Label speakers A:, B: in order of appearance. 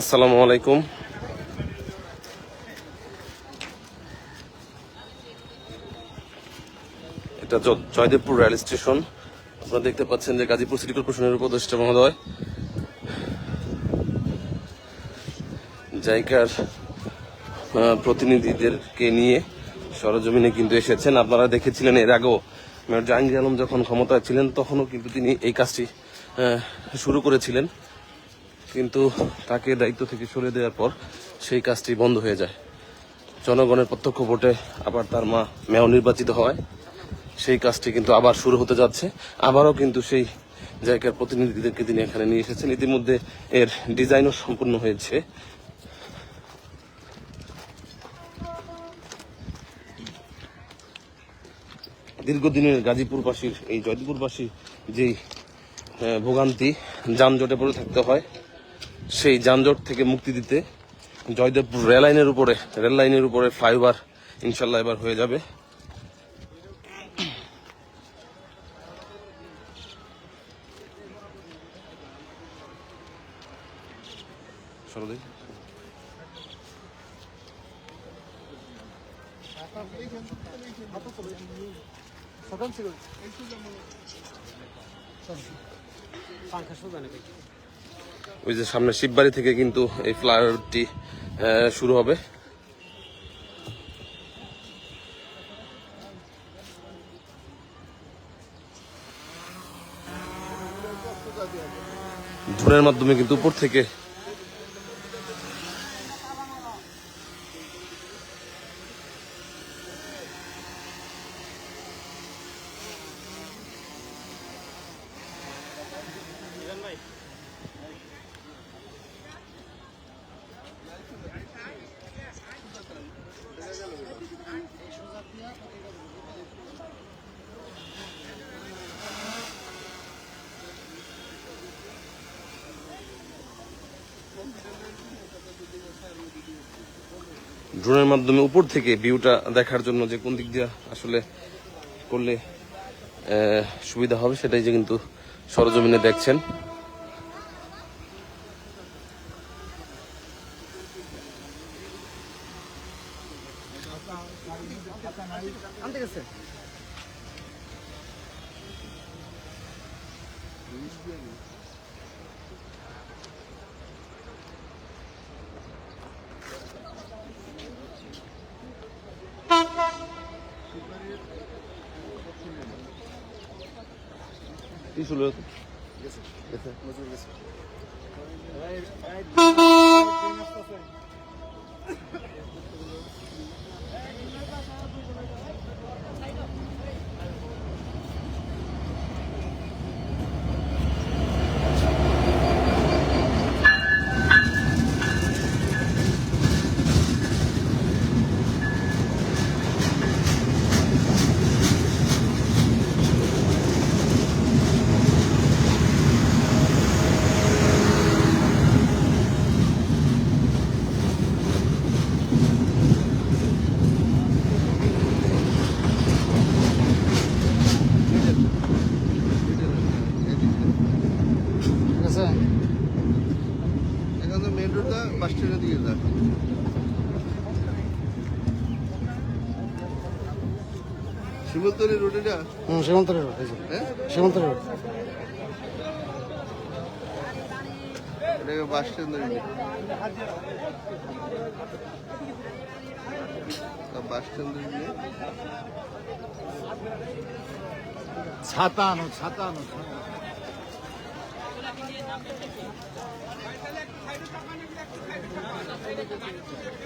A: আসসালামু আলাইকুম। এটা জয়দেবপুর রেল স্টেশন। আপনারা দেখতে পাচ্ছেন যে গাজীপুর সিটি কর্পোরেশনের উপদেষ্টা মহোদয়। জায়গার প্রতিনিধিদেরকে নিয়ে সরজমিনে কিন্তু এসেছেন। আপনারা দেখেছিলেন এর আগেও মেয়র জাহাঙ্গীর আলম যখন ক্ষমতায় ছিলেন, তখনও কিন্তু তিনি এই কাজটি শুরু করেছিলেন। কিন্তু তাকে দায়িত্ব থেকে সরে দেওয়ার পর সেই কাজটি বন্ধ হয়ে যায়। জনগণের প্রত্যক্ষ ভোটে আবার তার মা মেয়র নির্বাচিত হয়। সেই কাজটি কিন্তু আবার শুরু হতে যাচ্ছে। আবারও কিন্তু সেই জায়গার প্রতিনিধিদেরকে তিনি এখানে নিয়ে এসেছেন। ইতিমধ্যে এর ডিজাইনও সম্পূর্ণ হয়েছে। দীর্ঘদিনের গাজীপুরবাসীর, এই জয়দেবপুরবাসীর যেই ভোগান্তি, যানজটে পড়ে থাকতে হয়। সেই যানজট থেকে মুক্তি দিতে জয়দেবপুর রেল লাইনের উপরে, রেল লাইনের উপরে ফ্লাইওভার ইনশাল্লাহ এবার হয়ে যাবে। ওই যে সামনে শিববাড়ি থেকে কিন্তু এই ফ্লাইওভারটি শুরু হবে। ড্রোনের মাধ্যমে কিন্তু উপর থেকে ড্রোনের মাধ্যমে উপর থেকে ভিউটা দেখার জন্য যে কোন দিক দিয়ে আসলে করলে সুবিধা হবে সেটাই যে কিন্তু সরজমিনে দেখছেন। কি শুরু
B: এখান থেকে মেন রোডটা বাস স্ট্যান্ডের দিকে যা। শিমলতলি রোড এটা
C: হুম সীমান্তরের রোড
B: হ্যাঁ?
C: সীমান্তরের রোড
B: এটাকে বাস স্ট্যান্ডের দিকে বাস স্ট্যান্ডের
C: ছাতা আনো ছাতা আনো ছাতা। সাইডে থাকা নাকি একটু সাইডে থাকা সাইডে থাকা।